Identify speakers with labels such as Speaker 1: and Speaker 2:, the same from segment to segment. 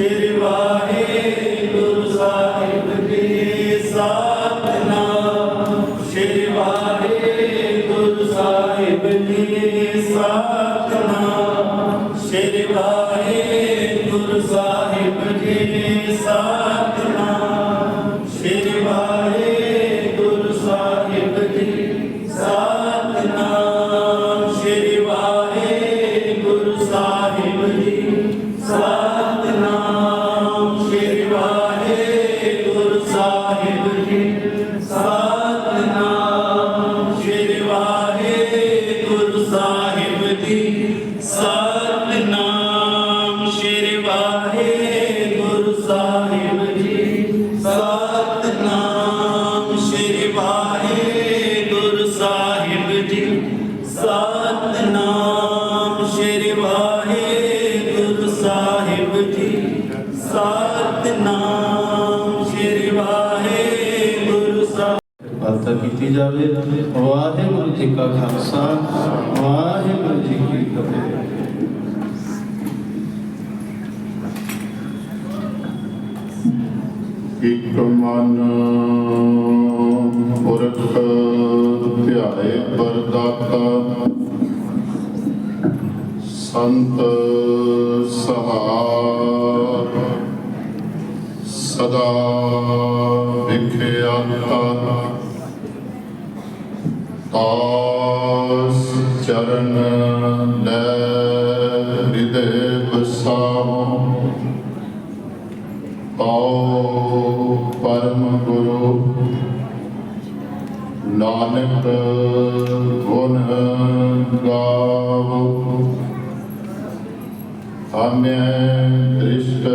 Speaker 1: Shri ਸਾਹਿਬ
Speaker 2: ਕੀਤੀ ਜਾਵੇ। ਵਾਹਿਗੁਰੂ ਜੀ ਕਾ ਖਾਲਸਾ, ਵਾਹਿਗੁਰੂ ਜੀ ਕੀ ਫਤਿਹ।
Speaker 3: ਇਕ ਮਨ ਪੁਰਖ ਧਿਆਏ ਪਰਦਾਤਾ ਸੰਤ ਸਹਾਰ, ਸਦਾ ਵਿਖਿਆਤਾ ਤਾਸ ਚਰਨ ਲੈ ਹਿਰਦੇ ਬਸਾਓ ਆਓ ਪਰਮ ਗੁਰੂ, ਨਾਨਕ ਗੁਣ ਗਾਵੋ। ਹਮੇ ਦ੍ਰਿਸ਼ਟ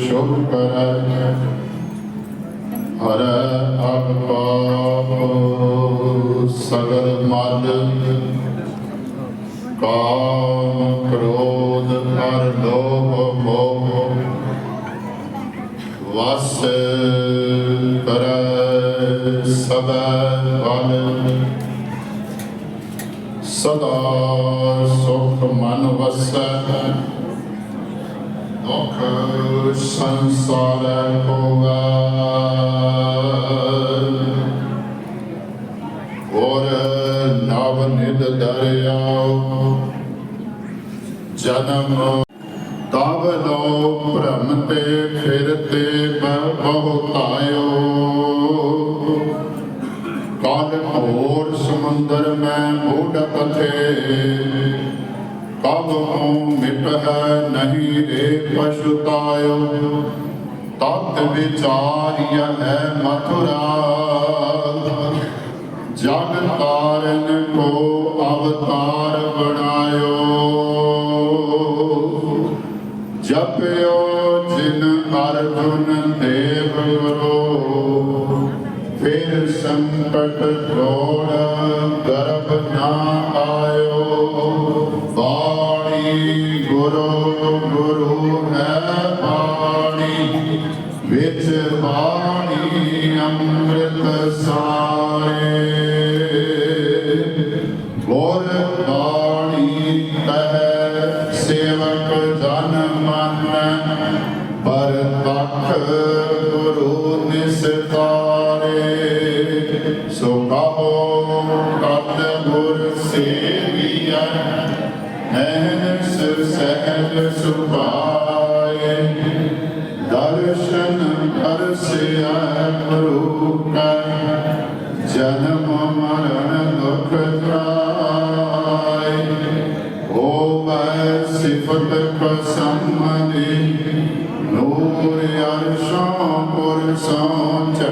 Speaker 3: ਸ਼ੁਭ ਕਰੈ, ਹਰ ਅਗ सगर मल काम क्रोध पर लोभ मोह वस कर सब बल सदा सुख मन वस दुख संसार होगा ਨਵ ਦਰਿਆਉ ਜਨਮ ਤਬ ਲੋ ਭ੍ਰਮ ਤੇ ਫਿਰਤੇ ਬਹੁਤਾਇਓ ਕਾਲ ਘੋਰ ਸਮੁੰਦਰ ਮੈਂ ਬੂਢ ਥੇ ਕਬ ਹੂੰ ਮਿਟ ਨਹੀਂ ਰੇ ਪਛਤਾਇਓ ਤਤ ਵਿਚਾਰਿਆ ਹੈ ਮਥੁਰਾ। ਜਗ ਤਾਰਨ ਕੋ ਅਵਤਾਰ ਬਣਾਇਓ। ਜਪਿਓ ਜਿਨ ਅਰਜੁਨ ਦੇਵ ਗੁਰੂ ਫਿਰ ਸੰਕਟ ਜੋੜ ਗਰਭ ਨਾ ਆਇਓ ਬਾਣੀ ਗੁਰੂ ਗੁਰੂ ਹੈ ਬਾਣੀ। ਵਿੱਚ ਬਾਣੀ ਅੰਮ੍ਰਿਤ ਸਾਰੇ।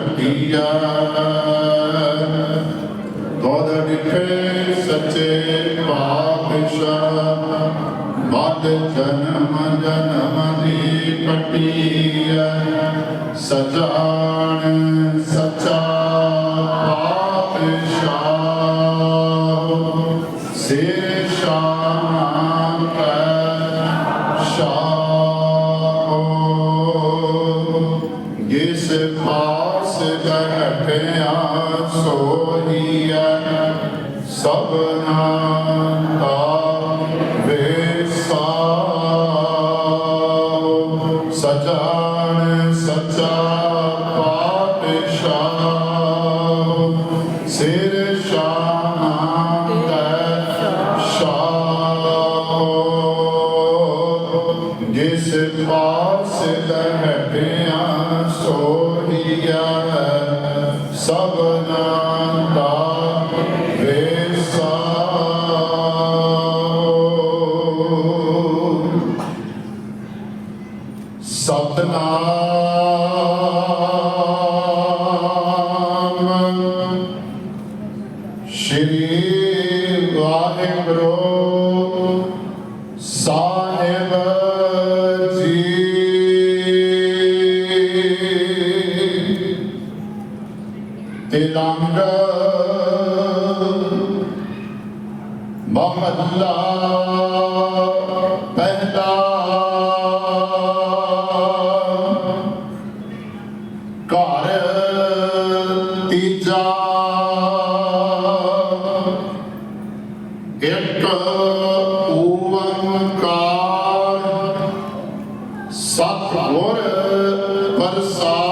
Speaker 3: ਭਟੀਆ ਗੋਦ ਨਿਖੇ ਸੱਚੇ ਪਾਤਸ਼ਾਹ ਮਤ ਜਨਮ ਜਨਮ ਦੀ ਭਟੀਆ ਸਦਾ Rabbiya sabna Santo.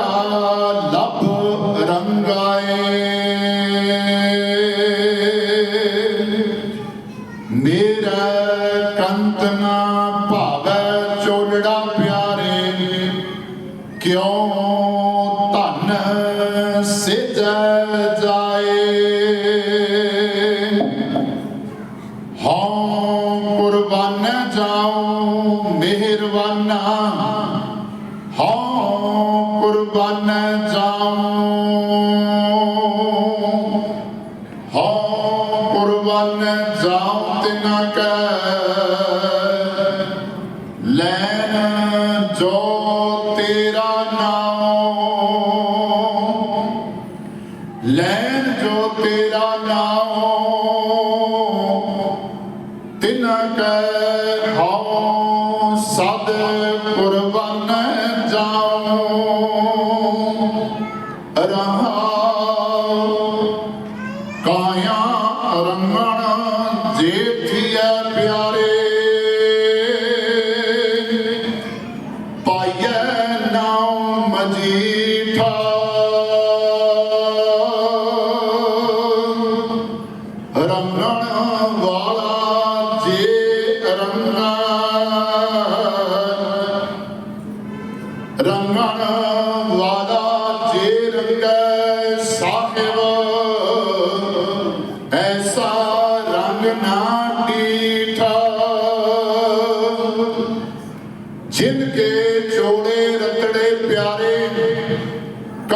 Speaker 3: ਘਟਾ ਲੱਭ ਰੰਗਾਏ। ਤਿਨ ਕੈ ਹਉ ਸਦ ਪੁਰਬਨ ਜਾਉ ਰਹਾ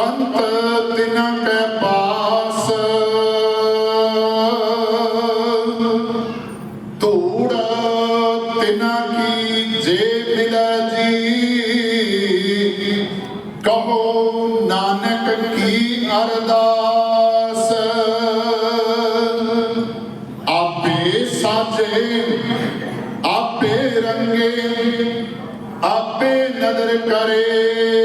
Speaker 3: ਸੰਤ ਪਾਸ। ਧੂੜ ਤਿਨ ਕੀ ਜੇ ਮਿਲੈ ਜੀ, ਕਹੋ ਨਾਨਕ ਕੀ ਅਰਦਾਸ। ਆਪੇ ਸਾਜੇ, ਆਪੇ ਰੰਗੇ, ਆਪੇ ਨਦਰ ਕਰੇ।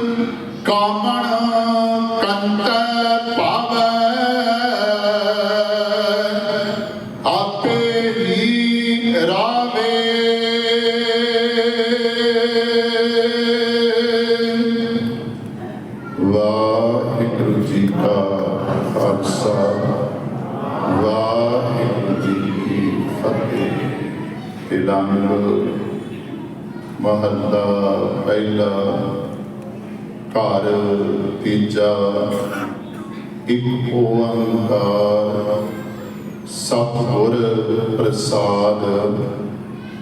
Speaker 3: ਪਹਿਲਾ ਘਰ ਤੀਜਾ ਇੱਕ ਓੰਕਾਰ ਸਤਿਗੁਰ ਪ੍ਰਸਾਦ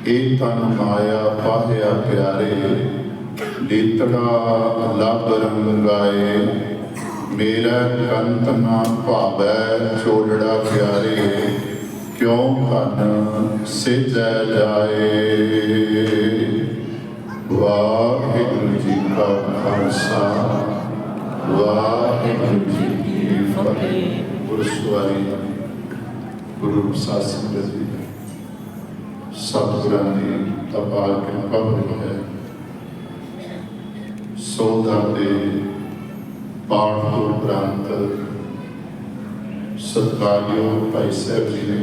Speaker 3: ਇਹ ਤਨ ਮਾਇਆ ਪਾਹਿਆ ਪਿਆਰੇ, ਲੀਤੜਾ ਲਬ ਰੰਗਾਏ। ਮੇਰਾ ਕੰਤ ਨਾ ਭਾਵੈ ਛੋੜੜਾ ਪਿਆਰੇ, ਕਿਉਂ ਕਨ ਸਿਜੈ ਜਾਏ? ਵਾਹਿਗੁਰੂ ਜੀ ਕਾ ਖਾਲਸਾ, ਵਾਹਿਗੁਰੂ ਜੀ ਕੀ ਫਤਿਹ। ਗੁਰੂ ਗੁਰੂ ਸਾਹਿਬ ਸੰਗਤ ਜੀ, ਸਤਿਗੁਰਾਂ ਦੀ ਅਪਾਰ ਕਿਰਪਾ ਹੋਈ ਹੈ। ਸੋਧਾ ਦੇ ਪਾਠ ਤੋਂ ਉਪਰੰਤ ਸਤਿਕਾਰਯੋਗ ਭਾਈ ਸਾਹਿਬ ਜੀ ਨੇ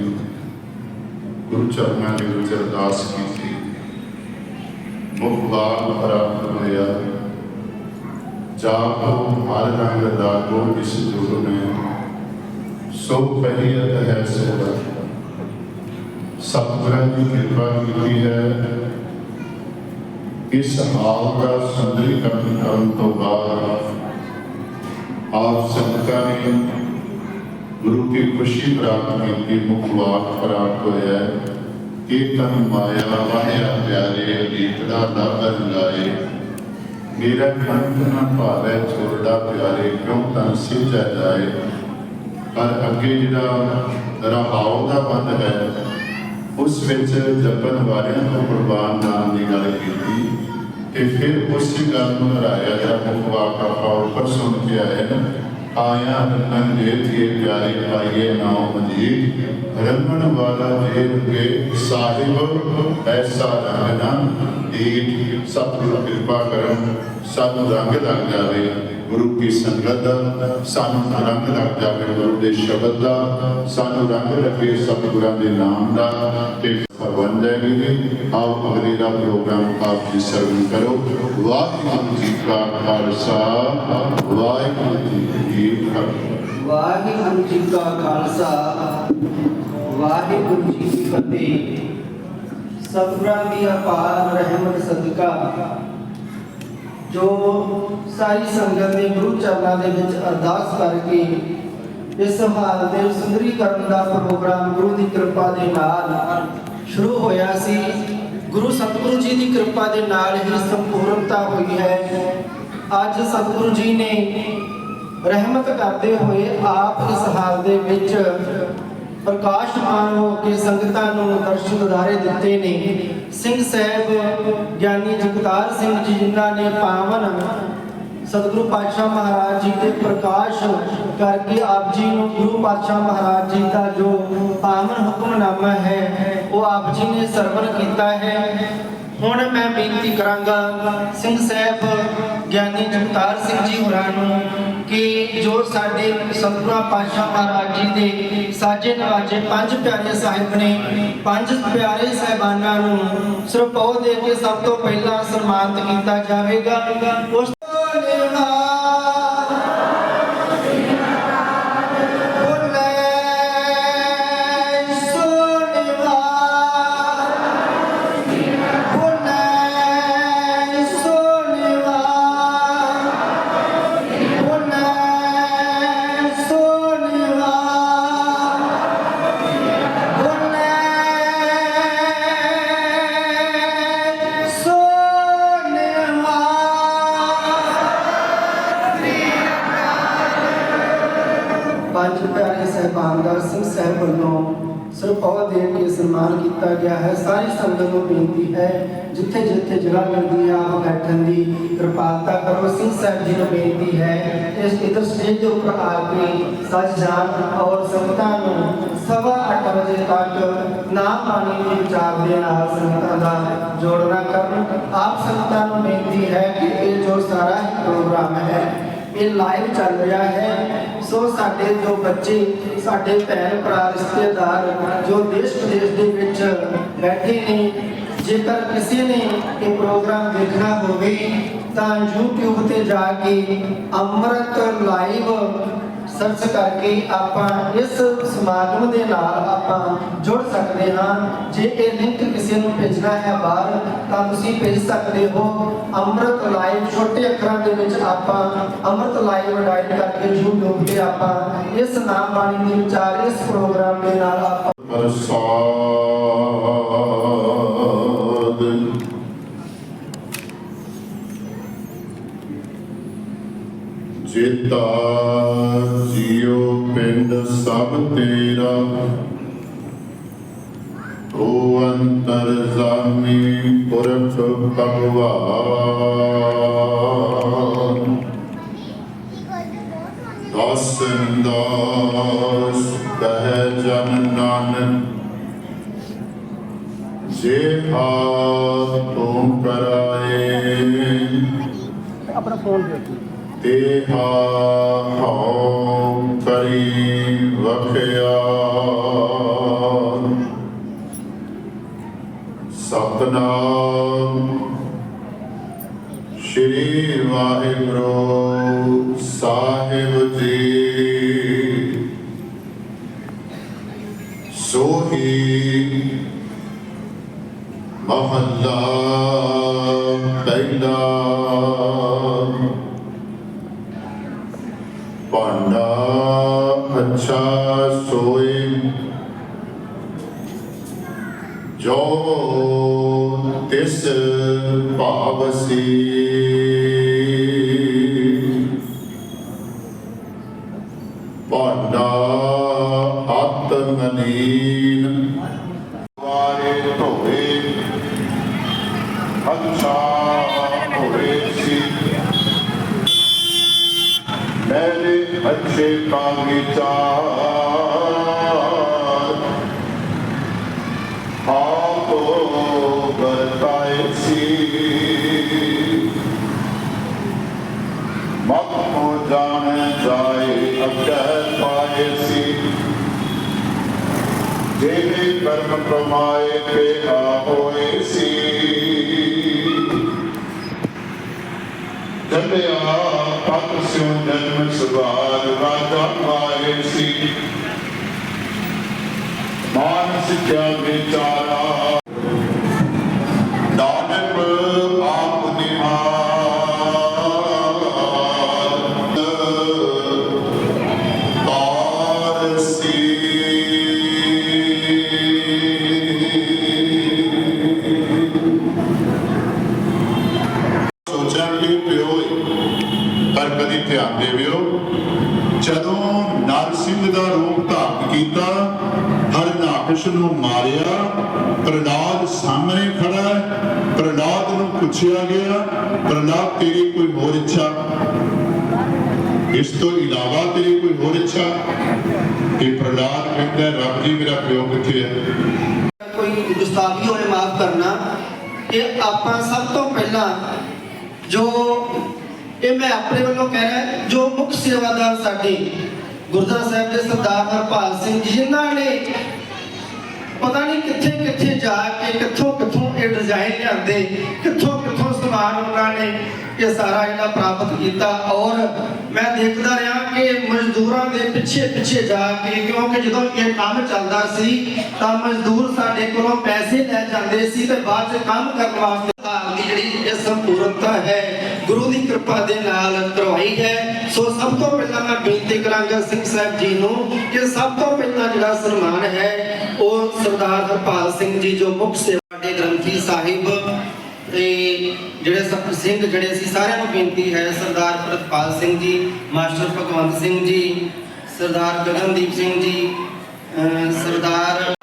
Speaker 3: ਗੁਰੂ ਚਰਨਾਂ ਦੇ ਵਿੱਚ ਅਰਦਾਸ ਕੀਤੀ ਮੁਖ ਪ੍ਰਾਪਤ ਹੋਇਆ। ਜਾਪੋ ਹਰ ਰੰਗ ਲਾਗੋ ਇਸ ਜੁਗ ਨੇ। ਸੋ ਪਹਿਲੀਅਤ ਹੈ ਸੋਦਾ ਸਤਿਗੁਰਾਂ ਦੀ ਕਿਰਪਾ ਕੀਤੀ ਹੈ। ਇਸ ਹਾਲ ਦਾ ਸੁੰਦਰੀਕਰਨ ਕਰਨ ਤੋਂ ਬਾਅਦ ਆਪ ਸੰਗਤਾਂ ਨੇ ਗੁਰੂ ਦੀ ਖੁਸ਼ੀ ਪ੍ਰਾਪਤ ਕੀਤੀ, ਮੁਖ ਵਾਕ ਪ੍ਰਾਪਤ ਹੋਇਆ। ਹੈ। ਇਹ ਤਨ ਮਾਇਆ ਵਾਹਿਆ ਪਿਆਰੇ ਲੀਤੜਾ ਦਾਬਰ ਲਾਏ ਮੇਰਾ ਕੰਤ ਨਾ ਭਾਵੇ ਛੋੜਦਾ ਪਿਆਰੇ, ਕਿਉਂ ਤਨ ਸਿੱਜਾ ਜਾਏ? ਪਰ ਅੱਗੇ ਜਿਹੜਾ ਰਹਾਉ ਦਾ ਬੰਦ ਹੈ, ਉਸ ਵਿੱਚ ਜਪਨ ਵਾਲਿਆਂ ਤੋਂ ਕੁਰਬਾਨ ਨਾਮ ਦੀ ਗੱਲ ਕੀਤੀ, ਤੇ ਫਿਰ ਉਸ ਗੱਲ ਨੂੰ ਹਰਾਇਆ ਜਾਂ ਮੁਖ ਵਾਕ ਆਪਾਂ ਉੱਪਰ ਸੁਣ ਕੇ ਆਏ ਨਾ ਆਇਆ ਰੰਨ ਦੇ ਥੀ ਪਿਆਰੇ ਪਾਈਏ ਨਾਮ ਮਜੀਦ, ਰੰਗਣ ਵਾਲਾ ਜੇ ਰੁਗੇ ਸਾਹਿਬ, ਐਸਾ ਰੰਗ ਨਾ ਈਟ ਕਿਰਪਾ ਕਰਨ ਸਾਨੂੰ ਰੰਗ ਲੱਗ ਜਾਵੇ ਗੁਰੂ ਕੀ ਸੰਗਤ ਦਾ, ਸਾਨੂੰ ਰੰਗ ਲੱਗ ਜਾਵੇ ਗੁਰੂ ਦੇ ਸ਼ਬਦ ਦਾ, ਸਾਨੂੰ ਰੰਗ ਲੱਗੇ ਸਤਿਗੁਰਾਂ ਦੇ ਨਾਮ ਦਾ ਤੇ ਬਣ ਜਾਏਗੀ ਆਓ ਅਗਲੇ ਦਾ ਪ੍ਰੋਗਰਾਮ ਆਪ ਜੀ ਸਰਵਨ ਕਰੋ। ਵਾਹਿਗੁਰੂ ਜੀ ਕਾ ਖਾਲਸਾ, ਵਾਹਿਗੁਰੂ ਜੀ ਕੀ ਫਤਿਹ।
Speaker 4: ਵਾਹਿਗੁਰੂ ਜੀ ਕਾ ਖਾਲਸਾ, ਵਾਹਿਗੁਰੂ ਜੀ ਕੀ ਫਤਿਹ। ਸਤਿਗੁਰਾਂ ਦੀ ਅਪਾਰ ਰਹਿਮਤ ਸਦਕਾ, ਜੋ ਸਾਰੀ ਸੰਗਤ ਨੇ ਗੁਰੂ ਚਰਨਾਂ ਦੇ ਵਿੱਚ ਅਰਦਾਸ ਕਰਕੇ ਇਸ ਹਾਲ ਦੇ ਸੁੰਦਰੀਕਰਨ ਦਾ ਪ੍ਰੋਗਰਾਮ ਗੁਰੂ ਦੀ ਕਿਰਪਾ ਦੇ ਨਾਲ ਸ਼ੁਰੂ ਹੋਇਆ ਸੀ। ਗੁਰੂ ਸਤਿਗੁਰੂ ਜੀ ਦੀ ਕਿਰਪਾ ਦੇ ਨਾਲ ਹੀ ਸੰਪੂਰਨਤਾ ਹੋਈ ਹੈ। ਅੱਜ ਸਤਿਗੁਰੂ ਜੀ ਨੇ ਰਹਿਮਤ ਕਰਦੇ ਹੋਏ ਆਪ ਇਸ ਹਾਲ ਦੇ ਵਿੱਚ ਪ੍ਰਕਾਸ਼ਮਾਨ ਹੋ ਕੇ ਸੰਗਤਾਂ ਨੂੰ ਦਰਸ਼ਨ ਦਿਦਾਰੇ ਦਿੱਤੇ ਨੇ। ਸਿੰਘ ਸਾਹਿਬ ਗਿਆਨੀ ਜਗਤਾਰ ਸਿੰਘ ਜੀ ਜਿਨ੍ਹਾਂ ਨੇ ਪਾਵਨ ਸਤਿਗੁਰੂ ਪਾਤਸ਼ਾਹ ਮਹਾਰਾਜ ਜੀ ਦੇ ਪ੍ਰਕਾਸ਼ ਕਰਕੇ ਆਪ ਜੀ ਨੂੰ ਗੁਰੂ ਪਾਤਸ਼ਾਹ ਮਹਾਰਾਜ ਜੀ ਦਾ ਜੋ ਪਾਵਨ ਹੁਕਮਨਾਮਾ ਹੈ, ਉਹ ਆਪ ਜੀ ਨੇ ਸਰਵਣ ਕੀਤਾ ਹੈ। ਹੁਣ ਮੈਂ ਬੇਨਤੀ ਕਰਾਂਗਾ ਸਿੰਘ ਸਾਹਿਬ, ਗਿਆਨੀ ਜਗਤਾਰ ਸਿੰਘ ਜੀ ਹੋਰਾਂ ਨੂੰ ਕਿ ਜੋ ਸਾਡੇ ਸਤਿਗੁਰਾਂ ਪਾਤਸ਼ਾਹ ਮਹਾਰਾਜ ਜੀ ਦੇ ਸਾਜੇ ਨਵਾਜੇ ਪੰਜ ਪਿਆਰੇ ਸਾਹਿਬ ਨੇ, ਪੰਜ ਪਿਆਰੇ ਸਾਹਿਬਾਨਾਂ ਨੂੰ ਸਰਪਉ ਦੇ ਕੇ ਸਭ ਤੋਂ ਪਹਿਲਾਂ ਸਨਮਾਨਿਤ ਕੀਤਾ ਜਾਵੇਗਾ। ਉਸ ਤੋਂ ਗਿਆ ਹੈ ਸਾਰੀ ਸੰਗਤ ਨੂੰ ਬੇਨਤੀ ਹੈ ਜਿੱਥੇ ਜਿੱਥੇ ਜਗ੍ਹਾ ਮਿਲਦੀ ਹੈ ਆਪ ਬੈਠਣ ਦੀ ਕਿਰਪਾਲਤਾ ਕਰੋ ਸਿੰਘ ਸਾਹਿਬ ਜੀ ਨੂੰ ਬੇਨਤੀ ਹੈ ਇਸ ਇਧਰ ਸਟੇਜ ਦੇ ਉੱਪਰ ਆ ਕੇ ਸੱਚ ਜਾਣ ਔਰ ਸੰਗਤਾਂ ਨੂੰ ਸਵਾ ਅੱਠ ਵਜੇ ਤੱਕ ਨਾਮ ਬਾਣੀ ਦੇ ਵਿਚਾਰ ਦੇ ਨਾਲ ਸੰਗਤਾਂ ਦਾ ਜੋੜਨਾ ਕਰਨ ਆਪ ਸੰਗਤਾਂ ਨੂੰ ਬੇਨਤੀ ਹੈ ਕਿ ਇਹ ਜੋ ਸਾਰਾ ਹੀ ਪ੍ਰੋਗਰਾਮ ਹੈ ਇਹ ਲਾਈਵ ਚੱਲ ਰਿਹਾ ਹੈ ਸੋ ਸਾਡੇ ਜੋ ਬੱਚੇ, ਸਾਡੇ ਭੈਣ ਭਰਾ, ਰਿਸ਼ਤੇਦਾਰ ਜੋ ਦੇਸ਼ ਵਿਦੇਸ਼ ਦੇ ਵਿੱਚ ਬੈਠੇ ਨੇ, ਜੇਕਰ ਕਿਸੇ ਨੇ ਇਹ ਪ੍ਰੋਗਰਾਮ ਦੇਖਣਾ ਹੋਵੇ, ਤਾਂ YouTube ਤੇ ਜਾ ਕੇ ਅੰਮ੍ਰਿਤ ਲਾਈਵ ਸਰਚ ਕਰਕੇ ਆਪਾਂ ਇਸ ਸਮਾਗਮ ਦੇ ਨਾਲ ਆਪਾਂ ਜੁੜ ਸਕਦੇ ਹਾਂ। ਜੇ ਇਹ ਲਿੰਕ ਕਿਸੇ ਨੂੰ ਭੇਜਣਾ ਹੈ ਬਾਹਰ, ਤਾਂ ਤੁਸੀਂ ਭੇਜ ਸਕਦੇ ਹੋ। ਅੰਮ੍ਰਿਤ ਲਾਈਵ ਛੋਟੇ ਅੱਖਰਾਂ ਦੇ ਵਿੱਚ ਆਪਾਂ ਅੰਮ੍ਰਿਤ ਲਾਈਵ ਡਾਇਲ ਕਰਕੇ YouTube ਤੇ ਆਪਾਂ ਇਸ ਨਾਮ ਬਾਣੀ ਦੇ ਵਿਚਾਰ, ਇਸ ਪ੍ਰੋਗਰਾਮ ਦੇ ਨਾਲ ਆਪਾਂ
Speaker 3: ਚੇਤਾ ਜੀਤਾ ਪਿੰਡ ਸਭ ਤੇਰਾ। ਤੋ ਅੰਤਰ ਜਾਮੀ ਪੁਰਖ ਭਗਵਾਨ। ਦਸ ਦਾਸ ਕਹੈ ਜਨ ਨਾਨਕ, ਜੇ ਹਾਥ ਤੂੰ ਕਰਾਏ।
Speaker 4: ਆਪਣਾ ਫੋਨ ਦੇ
Speaker 3: ਤੇ ਹਉ ਕਰੀ ਵਖਿਆ ਸਤਨਾਮ ਸ਼੍ਰੀ ਵਾਹਿਗੁਰੂ ਸਾਹਿਬ ਜੀ ਸੋਹੀ ਮਹੱਲਾ ਪਹਿਲਾ ਤਿਸ ਭਾਵਸੀ ਪਾਂਡਾ ਪਾਏ ਸੀ ਕੋਈ ਕਿ ਪ੍ਰਲਾਦ ਕਹਿੰਦਾ ਰੱਬ ਜੀ ਮੇਰਾ ਪਿਓ ਕਿੱਥੇ ਹੈ?
Speaker 4: ਕੋਈ ਗੁਸਤਾਖੀ ਹੋਏ ਮਾਫ ਕਰਨਾ, ਇਹ ਆਪਾਂ ਸਭ ਤੋਂ ਪਹਿਲਾਂ ਜੋ ਇਹ ਮੈਂ ਆਪਣੇ ਵੱਲੋਂ ਕਹਿ ਰਿਹਾ, ਜੋ ਮੁੱਖ ਸੇਵਾਦਾਰ ਸਾਡੇ ਗੁਰਦੁਆਰਾ ਸਾਹਿਬ ਦੇ ਸਰਦਾਰ ਹਰਪਾਲ ਸਿੰਘ ਜੀ, ਜਿਨ੍ਹਾਂ ਨੇ ਪਤਾ ਨਹੀਂ ਕਿੱਥੇ ਕਿੱਥੇ ਜਾ ਕੇ ਕਿੱਥੋਂ ਕਿੱਥੋਂ ਇਹ ਡਿਜ਼ਾਈਨ ਲਿਆਂਦੇ ਕਿੱਥੋਂ ਸਮਾਨ ਉਹਨਾਂ ਨੇ ਇਹ ਸਾਰਾ ਜਿਹੜਾ ਪ੍ਰਾਪਤ ਕੀਤਾ ਔਰ ਮੈਂ ਦੇਖਦਾ ਰਿਹਾ ਕਿ ਮਜ਼ਦੂਰਾਂ ਦੇ ਪਿੱਛੇ ਪਿੱਛੇ ਜਾ ਕੇ, ਕਿਉਂਕਿ ਜਦੋਂ ਇਹ ਕੰਮ ਚੱਲਦਾ ਸੀ ਤਾਂ ਮਜ਼ਦੂਰ ਸਾਡੇ ਕੋਲੋਂ ਪੈਸੇ ਲੈ ਜਾਂਦੇ ਸੀ ਤੇ ਬਾਅਦ ਚ ਕੰਮ ਕਰਨ ਵਾਸਤੇ ਹਾਲ ਜਿਹੜੀ ਇਹ ਸੰਪੂਰਨਤਾ ਹੈ, ਗੁਰੂ ਦੀ ਕਿਰਪਾ ਦੇ ਨਾਲ ਕਰਵਾਈ ਹੈ। ਸੋ ਸਭ ਤੋਂ ਪਹਿਲਾਂ ਮੈਂ ਬੇਨਤੀ ਕਰਾਂਗਾ ਸਿੰਘ ਸਾਹਿਬ ਜੀ ਨੂੰ ਕਿ ਸਭ ਤੋਂ ਪਹਿਲਾਂ ਜਿਹੜਾ ਸਨਮਾਨ ਹੈ, ਉਹ ਸਰਦਾਰ ਹਰਪਾਲ ਸਿੰਘ ਜੀ ਜੋ ਮੁੱਖ ਸੇਵਾ ਦੇ ਗ੍ਰੰਥੀ ਸਾਹਿਬ ਤੇ ਜਿਹੜੇ ਸਭ ਸਿੰਘ ਜਿਹੜੇ ਸੀ, ਸਾਰਿਆਂ ਨੂੰ ਬੇਨਤੀ ਹੈ, ਸਰਦਾਰ ਪ੍ਰਤਪਾਲ ਸਿੰਘ ਜੀ, ਮਾਸਟਰ ਭਗਵੰਤ ਸਿੰਘ ਜੀ, ਸਰਦਾਰ ਗਗਨਦੀਪ ਸਿੰਘ ਜੀ ਸਰਦਾਰ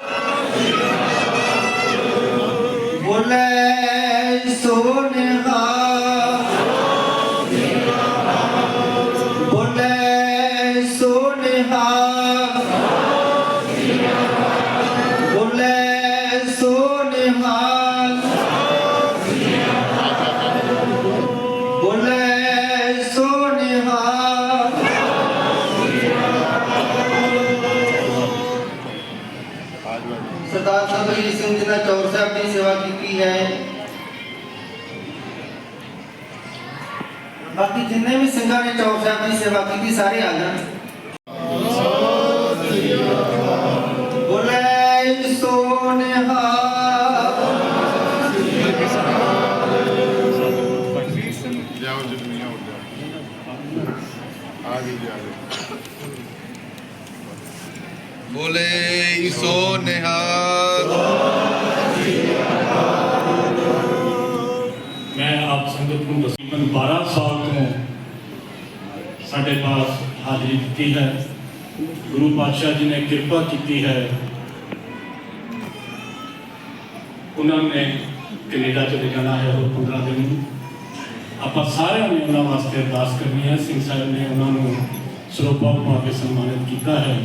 Speaker 4: سارے آ
Speaker 3: جانا بولے
Speaker 5: سو نہار میں آپ سنگت کو بارہ سال ਸਾਡੇ ਪਾਸ ਹਾਜ਼ਰੀ ਦਿੱਤੀ ਹੈ। ਗੁਰੂ ਪਾਤਸ਼ਾਹ ਜੀ ਨੇ ਕਿਰਪਾ ਕੀਤੀ ਹੈ। ਉਹਨਾਂ ਨੇ ਕੈਨੇਡਾ ਚਲੇ ਜਾਣਾ ਹੈ ਉਹ 15 ਦਿਨ। ਨੂੰ ਆਪਾਂ ਸਾਰਿਆਂ ਨੇ ਉਹਨਾਂ ਵਾਸਤੇ ਅਰਦਾਸ ਕਰਨੀ ਹੈ। ਸਿੰਘ ਸਾਹਿਬ ਨੇ ਉਹਨਾਂ ਨੂੰ ਸਰੋਪਾ ਪਾ ਕੇ ਸਨਮਾਨਿਤ ਕੀਤਾ ਹੈ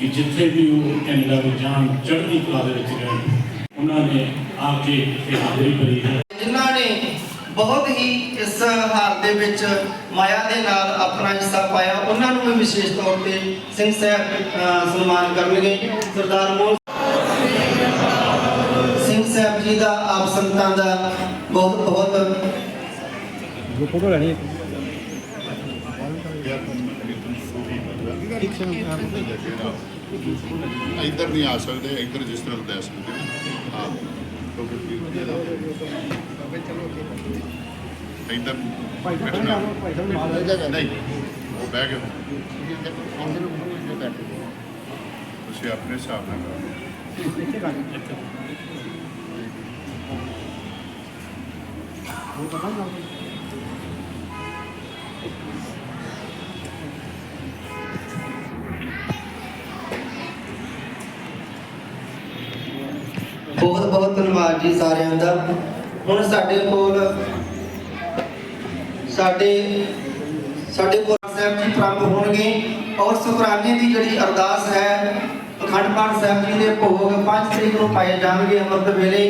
Speaker 5: ਕਿ ਜਿੱਥੇ ਵੀ ਉਹ ਕੈਨੇਡਾ ਵਿੱਚ ਜਾਣ, ਚੜ੍ਹਦੀ ਕਲਾ ਦੇ ਵਿੱਚ ਰਹਿਣ, ਉਹਨਾਂ ਨੇ ਆ ਕੇ ਇਹ ਹਾਜ਼ਰੀ ਭਰੀ ਹੈ।
Speaker 4: ਬਹੁਤ ਹੀ ਇਸ ਹਾਰ ਦੇ ਵਿੱਚ ਮਾਇਆ ਦੇ ਨਾਲ ਆਪਣਾ ਹਿੱਸਾ ਪਾਇਆ। ਉਹਨਾਂ ਨੂੰ ਵੀ ਵਿਸ਼ੇਸ਼ ਤੌਰ ਤੇ ਸਿੰਘ ਸਾਹਿਬ ਸਨਮਾਨ ਕਰਨਗੇ। ਸਰਦਾਰ ਮੋਹਨ ਸਿੰਘ ਸਾਹਿਬ ਜੀ ਦਾ ਆਪ ਸੰਗਤਾਂ ਦਾ ਬਹੁਤ ਬਹੁਤ
Speaker 3: ਇੱਧਰ ਨਹੀਂ ਆ ਸਕਦੇ ਇੱਧਰ ਜਿਸ ਤਰ੍ਹਾਂ ਲੈ ਸਕਦੇ ਹੋ। ਇੱਧਰ ਬੈਠਣਾ। ਨਹੀਂ ਉਹ ਬਹਿ ਗਏ ਤੁਸੀਂ ਆਪਣੇ ਹਿਸਾਬ ਨਾਲ ਕਰੋ।
Speaker 4: ਬਹੁਤ ਬਹੁਤ ਧੰਨਵਾਦ ਜੀ ਸਾਰਿਆਂ ਦਾ। ਹੁਣ ਸਾਡੇ ਕੋਲ ਸਾਡੇ ਸਾਡੇ ਕੋਲ ਸਾਹਿਬ ਜੀ ਪ੍ਰਾਪਤ ਹੋਣਗੇ ਔਰ ਸੁਕਰਾਨੇ ਦੀ ਜਿਹੜੀ ਅਰਦਾਸ ਹੈ, ਅਖੰਡ ਪਾਠ ਸਾਹਿਬ ਜੀ ਦੇ ਭੋਗ 5 ਤਰੀਕ ਨੂੰ ਪਾਏ ਜਾਣਗੇ ਅੰਮ੍ਰਿਤ ਵੇਲੇ।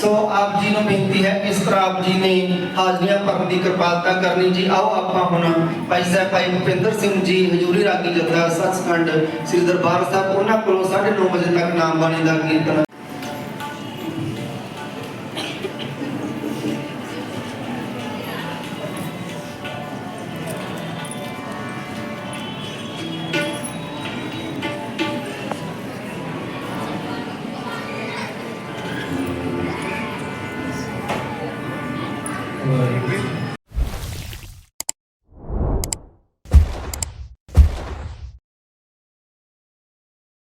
Speaker 4: ਸੋ ਆਪ ਜੀ ਨੂੰ ਬੇਨਤੀ ਹੈ, ਇਸ ਤਰ੍ਹਾਂ ਆਪ ਜੀ ਨੇ ਹਾਜ਼ਰੀਆਂ ਭਰਨ ਦੀ ਕਿਰਪਾਲਤਾ ਕਰਨੀ ਜੀ। ਆਓ ਆਪਾਂ ਹੁਣ ਭਾਈ ਸਾਹਿਬ, ਭਾਈ ਭੁਪਿੰਦਰ ਸਿੰਘ ਜੀ, ਹਜੂਰੀ ਰਾਗੀ ਜਥਾ ਸੱਚਖੰਡ ਸ੍ਰੀ ਦਰਬਾਰ ਸਾਹਿਬ, ਉਹਨਾਂ ਕੋਲੋਂ 9:30 ਵਜੇ ਤੱਕ ਨਾਮ ਬਾਣੀ ਦਾ ਕੀਰਤਨ